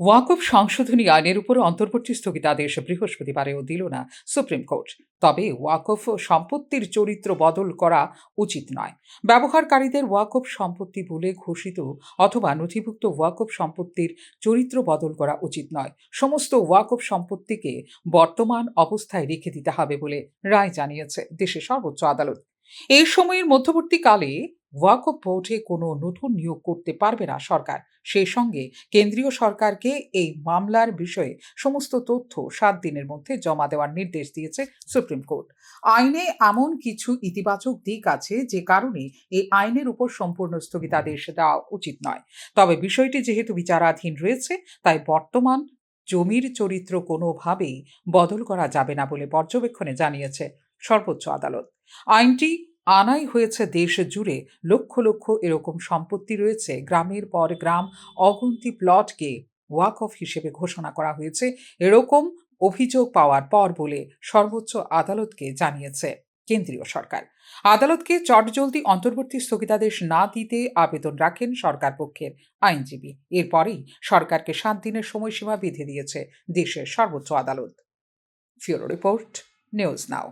ওয়াকফ সংশোধনী আইনের উপর অন্তর্বর্তী স্থগিতাদেশ বৃহস্পতিবারেও দিল না সুপ্রিম কোর্ট। তবে ওয়াকফ সম্পত্তির চরিত্র বদল করা উচিত নয়। ব্যবহারকারীদের ওয়াকফ সম্পত্তি বলে ঘোষিত অথবা নথিভুক্ত ওয়াকফ সম্পত্তির চরিত্র বদল করা উচিত নয়। সমস্ত ওয়াকফ সম্পত্তিকে বর্তমান অবস্থায় রেখে দিতে হবে বলে রায় জানিয়েছে দেশের সর্বোচ্চ আদালত। এই সময়ের মধ্যবর্তীকালে ওয়াকফ বোর্ডে কোনো নতুন নিয়োগ করতে পারবে না সরকার। সেই সঙ্গে কেন্দ্রীয় সরকারকে এই মামলার বিষয়ে সমস্ত তথ্য সাত দিনের মধ্যে জমা দেওয়ার নির্দেশ দিয়েছে সুপ্রিম কোর্ট। আইনে এমন কিছু ইতিবাচক দিক আছে যে কারণে এই আইনের উপর সম্পূর্ণ স্থগিতাদেশ দেওয়া উচিত নয়। তবে বিষয়টি যেহেতু বিচারাধীন রয়েছে, তাই বর্তমান জমির চরিত্র কোনোভাবেই বদল করা যাবে না বলে পর্যবেক্ষণে জানিয়েছে সর্বোচ্চ আদালত। আইনটি আনাই হয়েছে দেশ জুড়ে লক্ষ লক্ষ এরকম সম্পত্তি রয়েছে। গ্রামের পর গ্রাম অগুন্তি প্লটকে ওয়াক অফ হিসেবে ঘোষণা করা হয়েছে। এরকম অভিযোগ পাওয়ার পর বলে সর্বোচ্চ আদালতকে জানিয়েছে কেন্দ্রীয় সরকার। আদালতকে চটজলদি অন্তর্বর্তী স্থগিতাদেশ না দিতে আবেদন রাখেন সরকার পক্ষের আইনজীবী। এরপরেই সরকারকে সাত দিনের সময়সীমা বেঁধে দিয়েছে দেশের সর্বোচ্চ আদালত। Bureau report, news now.